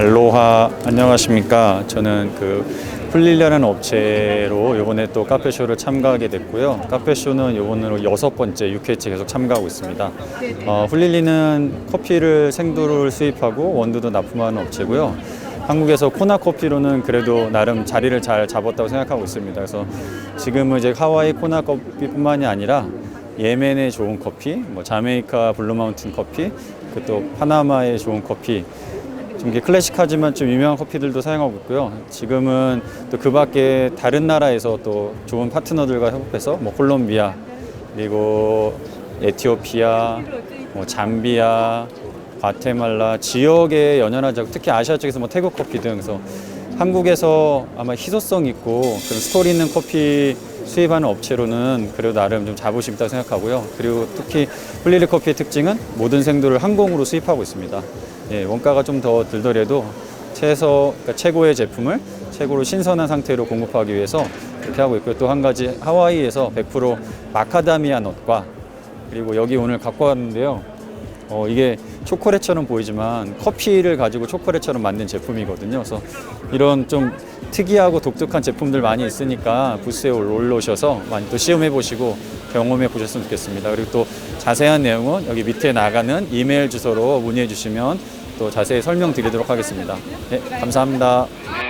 알로하 안녕하십니까? 저는 그 플릴리라는 업체로 요번에 또 카페쇼를 참가하게 됐고요. 카페쇼는 요번으로 여섯 번째 6회째 계속 참가하고 있습니다. 어, 훌릴리는 커피를 생두를 수입하고 원두도 납품하는 업체고요. 한국에서 코나 커피로는 그래도 나름 자리를 잘 잡았다고 생각하고 있습니다. 그래서 지금은 이제 하와이 코나 커피뿐만이 아니라 예멘의 좋은 커피, 뭐 자메이카 블루마운틴 커피, 그 또 파나마의 좋은 커피, 좀 클래식하지만 좀 유명한 커피들도 사용하고 있고요. 지금은 또 그 밖에 다른 나라에서 또 좋은 파트너들과 협업해서 뭐 콜롬비아, 그리고 에티오피아, 뭐 잠비아, 과테말라 지역에 연연하지 않고 특히 아시아 쪽에서 뭐 태국 커피 등 그래서 한국에서 아마 희소성 있고 그런 스토리 있는 커피 수입하는 업체로는 그래도 나름 좀 자부심 있다고 생각하고요. 그리고 특히 플리리 커피의 특징은 모든 생두를 항공으로 수입하고 있습니다. 예, 원가가 좀 더 들더라도 최소 그러니까 최고의 제품을 최고로 신선한 상태로 공급하기 위해서 그렇게 하고 있고요. 또 한 가지 하와이에서 100% 마카다미아 넛과 그리고 여기 오늘 갖고 왔는데요. 어, 이게 초콜릿처럼 보이지만 커피를 가지고 초콜릿처럼 만든 제품이거든요. 그래서 이런 좀 특이하고 독특한 제품들 많이 있으니까 부스에 올라오셔서 많이 또 시음해 보시고 경험해 보셨으면 좋겠습니다. 그리고 또 자세한 내용은 여기 밑에 나가는 이메일 주소로 문의해 주시면 또 자세히 설명드리도록 하겠습니다. 네, 감사합니다.